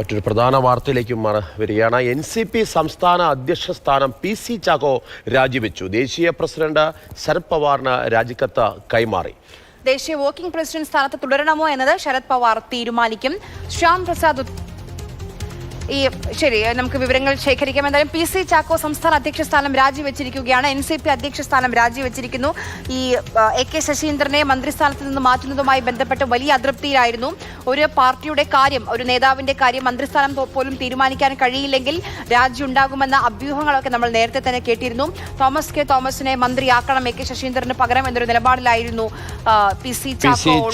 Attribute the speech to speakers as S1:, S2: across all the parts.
S1: മറ്റൊരു പ്രധാന വാർത്തയിലേക്ക് വരികയാണ്. എൻ സി പി സംസ്ഥാന അധ്യക്ഷ സ്ഥാനം പി സി ചാക്കോ രാജിവെച്ചു. ദേശീയ പ്രസിഡന്റ് ശരത് പവാറിന് രാജിക്കത്ത് കൈമാറി.
S2: ദേശീയ വർക്കിംഗ് പ്രസിഡന്റ് സ്ഥാനത്ത് തുടരണമോ എന്നത് ശരത് പവാർ തീരുമാനിക്കും. ശ്യാം പ്രസാദ് ഈ ശരി നമുക്ക് വിവരങ്ങൾ ശേഖരിക്കാം. എന്തായാലും പി സി ചാക്കോ സംസ്ഥാന അധ്യക്ഷ സ്ഥാനം രാജിവെച്ചിരിക്കുകയാണ് എൻ സി പി അധ്യക്ഷ സ്ഥാനം രാജിവെച്ചിരിക്കുന്നു ഈ എ കെ ശശീന്ദ്രനെ മന്ത്രിസ്ഥാനത്ത് നിന്ന് മാറ്റുന്നതുമായി ബന്ധപ്പെട്ട് വലിയ അതൃപ്തിയിലായിരുന്നു. ഒരു പാർട്ടിയുടെ കാര്യം ഒരു നേതാവിന്റെ കാര്യം മന്ത്രിസ്ഥാനം പോലും തീരുമാനിക്കാൻ കഴിയില്ലെങ്കിൽ രാജി ഉണ്ടാകുമെന്ന അഭ്യൂഹങ്ങളൊക്കെ നമ്മൾ നേരത്തെ തന്നെ കേട്ടിരുന്നു. തോമസ് കെ തോമസിനെ മന്ത്രിയാക്കണം എ കെ ശശീന്ദ്രന് പകരം എന്നൊരു നിലപാടിലായിരുന്നു പി സി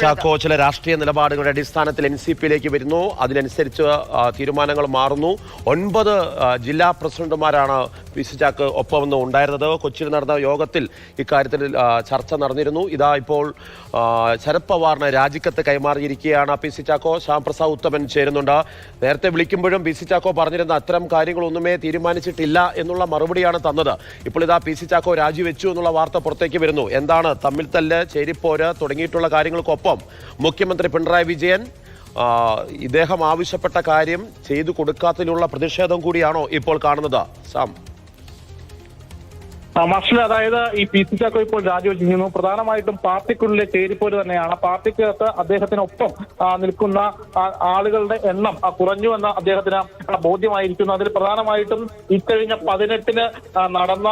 S2: ചാക്കോ
S1: ചില രാഷ്ട്രീയ നിലപാടുകളുടെ അടിസ്ഥാനത്തിൽ എൻ സി പിയിലേക്ക് വരുന്നു. അതിനനുസരിച്ച് തീരുമാനങ്ങൾ തീരുമാനങ്ങൾ മാറുന്നു. ഒൻപത് ജില്ലാ പ്രസിഡന്റുമാരാണ് പി സി ചാക്ക് ഒപ്പമെന്ന് ഉണ്ടായിരുന്നത്. കൊച്ചിയിൽ നടന്ന യോഗത്തിൽ ഇക്കാര്യത്തിൽ ചർച്ച നടന്നിരുന്നു. ഇതാ ഇപ്പോൾ ശരത് പവാറിന് രാജിക്കത്ത് കൈമാറിയിരിക്കുകയാണ് പി സി ചാക്കോ. ശ്യാംപ്രസാദ് ഉത്തമൻ ചേരുന്നുണ്ട്. നേരത്തെ വിളിക്കുമ്പോഴും പി സി ചാക്കോ പറഞ്ഞിരുന്ന അത്തരം കാര്യങ്ങളൊന്നുമേ തീരുമാനിച്ചിട്ടില്ല എന്നുള്ള മറുപടിയാണ് തന്നത്. ഇപ്പോൾ ഇതാ പി സി ചാക്കോ രാജിവെച്ചു എന്നുള്ള വാർത്ത പുറത്തേക്ക് വരുന്നു. എന്താണ് തമ്മിൽ തല്ല് ചേരിപ്പോര് തുടങ്ങിയിട്ടുള്ള കാര്യങ്ങൾക്കൊപ്പം മുഖ്യമന്ത്രി പിണറായി വിജയൻ ഇദ്ദേഹം ആവശ്യപ്പെട്ട കാര്യം ചെയ്തു കൊടുക്കാത്തതിലുള്ള പ്രതിഷേധം കൂടിയാണോ ഇപ്പോൾ കാണുന്നത്? സാം.
S3: മാർഷൽ അതായത് ഈ പി സി ചാക്കോ ഇപ്പോൾ രാജിവെച്ചിരിക്കുന്നു. പ്രധാനമായിട്ടും പാർട്ടിക്കുള്ളിലെ ചേരിപ്പോര് തന്നെയാണ്. പാർട്ടിക്കകത്ത് അദ്ദേഹത്തിനൊപ്പം നിൽക്കുന്ന ആളുകളുടെ എണ്ണം കുറഞ്ഞു എന്ന അദ്ദേഹത്തിന് ബോധ്യമായിരിക്കുന്നു. അതിൽ പ്രധാനമായിട്ടും ഇക്കഴിഞ്ഞ പതിനെട്ടിന് നടന്ന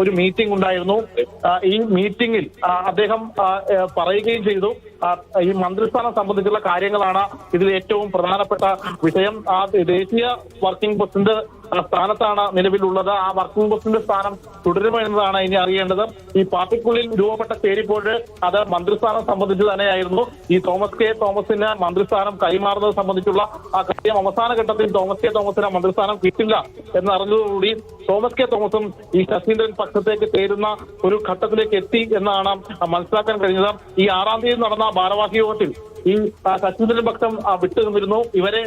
S3: ഒരു മീറ്റിംഗ് ഉണ്ടായിരുന്നു. ഈ മീറ്റിംഗിൽ അദ്ദേഹം പറയുകയും ചെയ്തു. ഈ മന്ത്രിസ്ഥാനം സംബന്ധിച്ചുള്ള കാര്യങ്ങളാണ് ഇതിൽ ഏറ്റവും പ്രധാനപ്പെട്ട വിഷയം. ആ ദേശീയ വർക്കിംഗ് പ്രസിഡന്റ് സ്ഥാനത്താണ് നിലവിലുള്ളത്. ആ വർക്കിംഗ് പ്രസിഡന്റ് സ്ഥാനം തുടരുമോ എന്നതാണ് ഇനി അറിയേണ്ടത്. ഈ പാർട്ടിക്കുള്ളിൽ രൂപപ്പെട്ട ചേരിപ്പോഴ് അത് മന്ത്രിസ്ഥാനം സംബന്ധിച്ച് തന്നെയായിരുന്നു. ഈ തോമസ് കെ തോമസിന് മന്ത്രിസ്ഥാനം കൈമാറുന്നത് സംബന്ധിച്ചുള്ള ആ കാര്യം അവസാന ഘട്ടത്തിൽ തോമസ് കെ തോമസിന് മന്ത്രിസ്ഥാനം കിട്ടില്ല എന്നറിഞ്ഞതോടുകൂടി തോമസ് കെ തോമസും ഈ ശശീന്ദ്രൻ പക്ഷത്തേക്ക് ചേരുന്ന ഒരു ഘട്ടത്തിലേക്ക് എത്തി എന്നാണ് മനസ്സിലാക്കാൻ കഴിഞ്ഞത്. ഈ ആറാം തീയതി നടന്ന ഭാരവാഹി യോഗത്തിൽ ഈ ആ, ശശീന്ദ്രൻ പക്ഷം ആ, വിട്ടുനിന്നിരുന്നു. ഇവരെ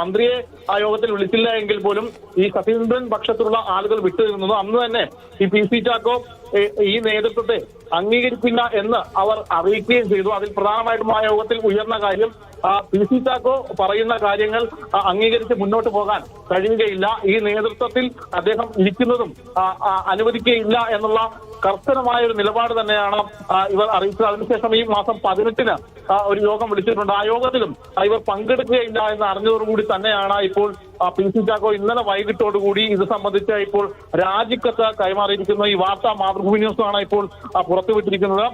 S3: മന്ത്രിയെ ആ യോഗത്തിൽ വിളിച്ചില്ല എങ്കിൽ പോലും ഈ ശശീന്ദ്രൻ പക്ഷത്തിലുള്ള ആളുകൾ വിട്ടുനിന്നു അന്ന് തന്നെ ഈ പി സി ചാക്കോ ഈ നേതൃത്വത്തെ അംഗീകരിക്കില്ല എന്ന് അവർ അറിയിക്കുകയും ചെയ്തു. അതിൽ പ്രധാനമായിട്ടും ആ യോഗത്തിൽ ഉയർന്ന കാര്യം പി സി ചാക്കോ പറയുന്ന കാര്യങ്ങൾ അംഗീകരിച്ച് മുന്നോട്ട് പോകാൻ കഴിയുകയില്ല. ഈ നേതൃത്വത്തിൽ അദ്ദേഹം ഇരിക്കുന്നതും അനുവദിക്കുകയില്ല എന്നുള്ള കർശനമായ ഒരു നിലപാട് തന്നെയാണ് ഇവർ അറിയിച്ചത്. അതിനുശേഷം ഈ മാസം പതിനെട്ടിന് ഒരു യോഗം വിളിച്ചിട്ടുണ്ട്. ആ യോഗത്തിലും ഇവർ പങ്കെടുക്കുകയില്ല എന്ന് അറിഞ്ഞതോടുകൂടി തന്നെയാണ് ഇപ്പോൾ പി സി ചാക്കോ ഇന്നലെ വൈകിട്ടോടുകൂടി ഇത് സംബന്ധിച്ച് ഇപ്പോൾ രാജിക്കത്ത് കൈമാറിയിരിക്കുന്നു. ഈ വാർത്ത മാതൃഭൂമി ന്യൂസാണ് ഇപ്പോൾ പുറത്തുവിട്ടിരിക്കുന്നത്.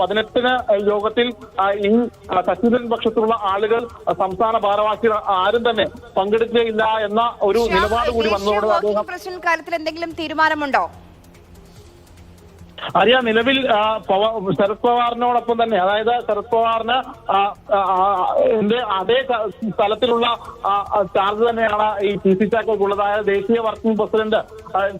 S3: പതിനെട്ടിന് യോഗത്തിൽ ഈ ശശീന്ദ്രൻ പക്ഷത്തുള്ള ആളുകൾ സംസ്ഥാന ഭാരവാഹികൾ ആരും തന്നെ പങ്കെടുക്കുകയില്ല എന്ന ഒരു നിലപാട് കൂടി വന്നതോടെ അദ്ദേഹം
S2: കാര്യത്തിൽ എന്തെങ്കിലും തീരുമാനമുണ്ടോ?
S3: അറിയാം നിലവിൽ ശരത് പവാറിനോടൊപ്പം തന്നെ അതായത് ശരത് പവാറിന് അതേ സ്ഥലത്തിലുള്ള ചാർജ് തന്നെയാണ് ഈ പി സി ചാക്കോക്കുള്ളത്. അതായത് ദേശീയ വർക്കിംഗ് പ്രസിഡന്റ്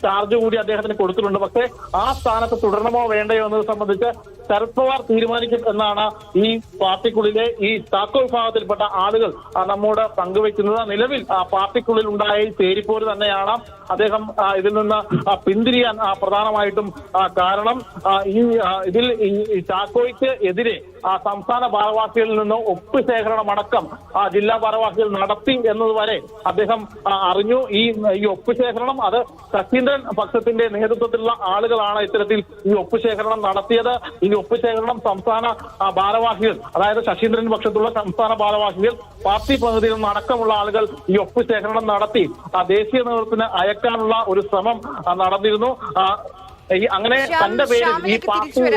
S3: ചാർജ് കൂടി അദ്ദേഹത്തിന് കൊടുത്തിട്ടുണ്ട്. പക്ഷേ ആ സ്ഥാനത്ത് തുടരണമോ വേണ്ടയോ എന്നത് സംബന്ധിച്ച് ശരത് പവാർ തീരുമാനിക്കും എന്നാണ് ഈ പാർട്ടിക്കുള്ളിലെ ഈ താക്കോൽ വിഭാഗത്തിൽപ്പെട്ട ആളുകൾ നമ്മോട് പങ്കുവെക്കുന്നത് നിലവിൽ പാർട്ടിക്കുള്ളിൽ ഉണ്ടായ ചേരിപ്പോര് തന്നെയാണ് അദ്ദേഹം ഇതിൽ നിന്ന് പിന്തിരിയാൻ പ്രധാനമായിട്ടും കാരണം ഈ ഇതിൽ ചാക്കോയ്ക്ക് എതിരെ സംസ്ഥാന ഭാരവാഹികളിൽ നിന്ന് ഒപ്പ് ശേഖരണം അടക്കം ആ, ജില്ലാ ഭാരവാഹികൾ നടത്തി എന്നതുവരെ അദ്ദേഹം അറിഞ്ഞു. ഈ ഈ ഒപ്പ് ശേഖരണം അത് ശശീന്ദ്രൻ പക്ഷത്തിന്റെ നേതൃത്വത്തിലുള്ള ആളുകളാണ് ഇത്തരത്തിൽ ഈ ഒപ്പ് ശേഖരണം നടത്തിയത്. ഈ ഒപ്പ് ശേഖരണം സംസ്ഥാന ഭാരവാഹികൾ അതായത് ശശീന്ദ്രൻ പക്ഷത്തുള്ള സംസ്ഥാന ഭാരവാഹികൾ പാർട്ടി പ്രതിനിധികൾ അടക്കമുള്ള ആളുകൾ ഈ ഒപ്പ് ശേഖരണം നടത്തി. ആ ദേശീയ നേതൃത്വത്തിന് അയക്കാനുള്ള ഒരു ശ്രമം നടന്നിരുന്നു. അങ്ങനെ തന്റെ പേരിൽ ഈ പാർട്ടി